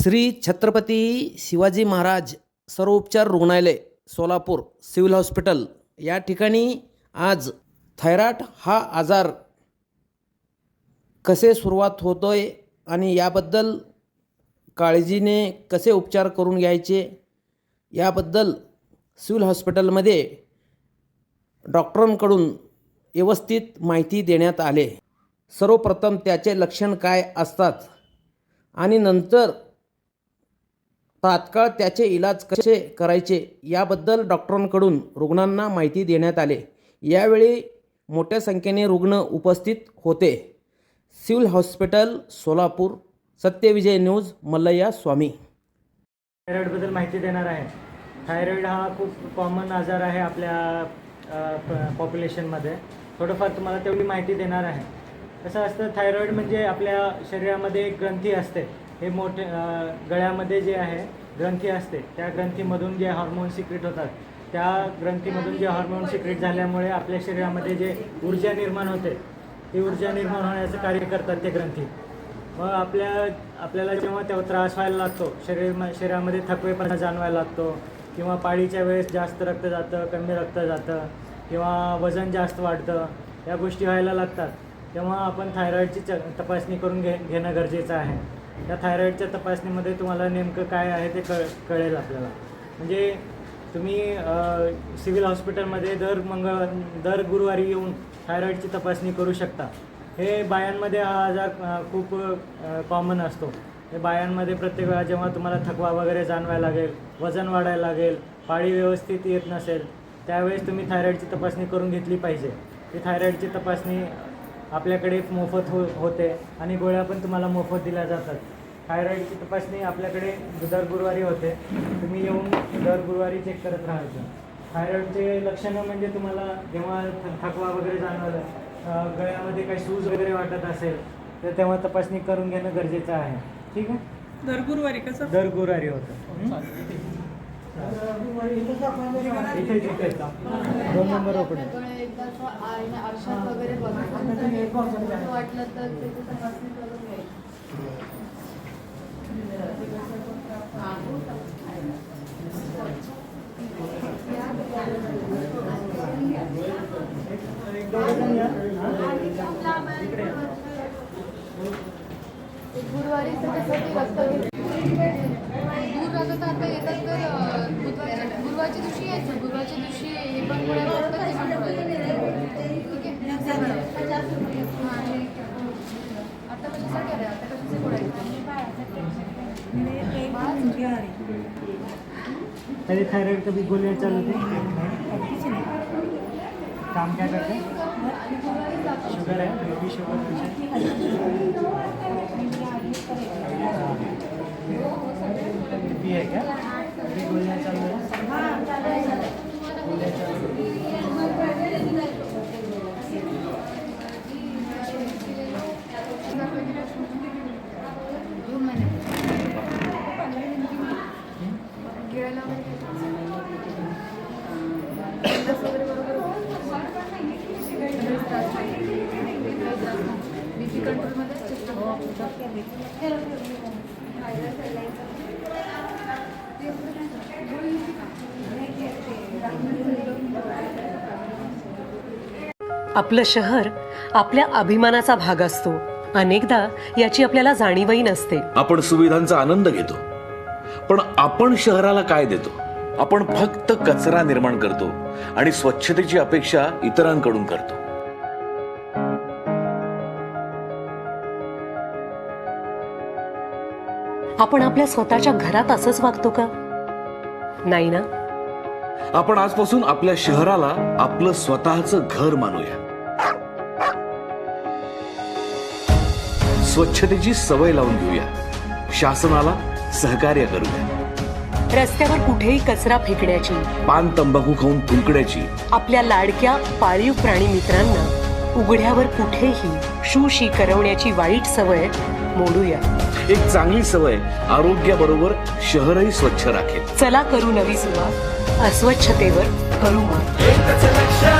श्री छत्रपती शिवाजी महाराज सर्वोपचार रुग्णालय Solapur civil hospital. या ठिकाणी आज थायरॉइड हा आजार कसे सुरुवात होतोय आणि याबद्दल काळजीने कसे उपचार करून घ्यायचे याबद्दल सिव्हिल हॉस्पिटलमध्ये डॉक्टरांकडून व्यवस्थित माहिती देण्यात आले. सर्वप्रथम त्याचे लक्षण काय असतात आणि नंतर तात्काळ त्याचे इलाज कसे करायचे याबद्दल डॉक्टरांकडून रुग्णांना माहिती देण्यात आले. यावेळी मोठ्या संख्येने रुग्ण उपस्थित होते. Civil hospital Solapur. Satyavijay news Mallayya Swami. थायरॉईडबद्दल माहिती देणार आहे. थायरॉईड हा खूप कॉमन आजार आहे आपल्या पॉप्युलेशनमध्ये थोडंफार तुम्हाला तेवढी माहिती देणार आहे. कसं असतं थायरॉईड म्हणजे आपल्या शरीरामध्ये एक ग्रंथी असते. हे मोठे गळ्यामध्ये जे आहे ग्रंथी असते त्या ग्रंथीमधून जे हार्मोन सिक्रेट होतात त्या ग्रंथीमधून जे हार्मोन सिक्रेट झाल्यामुळे आपल्या शरीरामध्ये जे ऊर्जा निर्माण होते ती ऊर्जा निर्माण होण्याचं कार्य करतात ते ग्रंथी. मग आपल्या आपल्याला जेव्हा तेव्हा त्रास व्हायला लागतो शरीर शरीरामध्ये थकवेपणा जाणवायला लागतो किंवा पाळीच्या वेळेस जास्त रक्त जातं कमी रक्त जातं किंवा वजन जास्त वाढतं या गोष्टी व्हायला लागतात तेव्हा आपण थायरॉईडची च तपासणी करून घे घेणं गरजेचं आहे. त्या थायरॉईडच्या तपासणीमध्ये तुम्हाला नेमकं काय आहे ते कळ कळेल आपल्याला. म्हणजे तुम्ही सिव्हिल हॉस्पिटलमध्ये दर मंगळ दर गुरुवारी येऊन थायरॉईडची तपासणी करू शकता. हे बायांमध्ये हा आजार खूप कॉमन असतो. हे बायांमध्ये प्रत्येक वेळा जेव्हा तुम्हाला थकवा वगैरे जाणवायला लागेल वजन वाढायला लागेल पाळी व्यवस्थित येत नसेल त्यावेळेस तुम्ही थायरॉईडची तपासणी करून घेतली पाहिजे. ती थायरॉईडची तपासणी आपल्याकडे मोफत हो होते आणि गोळ्या पण तुम्हाला मोफत दिल्या जातात. थायरॉईडची तपासणी आपल्याकडे दर गुरुवारी होते. तुम्ही येऊन दर गुरुवारी चेक करत राहायचं थायरॉईडचे लक्षणं म्हणजे तुम्हाला जेव्हा थकवा वगैरे जाणवलं गळ्यामध्ये काही सूज वगैरे वाटत असेल तर तेव्हा तपासणी करून घेणं गरजेचं आहे. ठीक आहे? दर गुरुवारी कसं? दर गुरुवारी होतं. दोन नंबर ओपन वगैरे वाटलं तर गुरुवारी दूर आता येतात तर गुरुवारच्या दिवशी यायचं. गुरुवारच्या दिवशी हे पण गोळ्या वाटतात ते पण गोळ्या ठीक आहे? आता कशासाठी आले आता कशाचे गोळ्या तरी थायरॉइड कभी गोलियां चालू थे काम क्या करते? शुगर है बेबी शुगर बीपी है. क्या अभी गोलियां चालू है गोलियां चालू है दोन महिने आपलं शहर आपल्या अभिमानाचा भाग असतो. अनेकदा याची आपल्याला जाणीवही नसते. आपण सुविधांचा आनंद घेतो. पण आपण शहराला काय देतो? आपण फक्त कचरा निर्माण करतो आणि स्वच्छतेची अपेक्षा इतरांकडून करतो. आपण आपल्या स्वतःच्या घरात असंच वागतो का? नाही ना? आपण आजपासून आपल्या शहराला आपलं स्वतःचं घर मानूया. स्वच्छतेची सवय लावून घेऊया. शासनाला सहकार्य करूया रस्त्यावर कुठेही कचरा फेकण्याची पान तंबाखू खाऊन थुंकण्याची. आपल्या लाडक्या पाळीव प्राणी मित्रांना उघड्यावर कुठेही शूशी करवण्याची वाईट सवय मोडूया. एक चांगली सवय आरोग्याबरोबर शहरही स्वच्छ राखेल. चला करू नवी सुरुवात. अस्वच्छतेवर करू मात.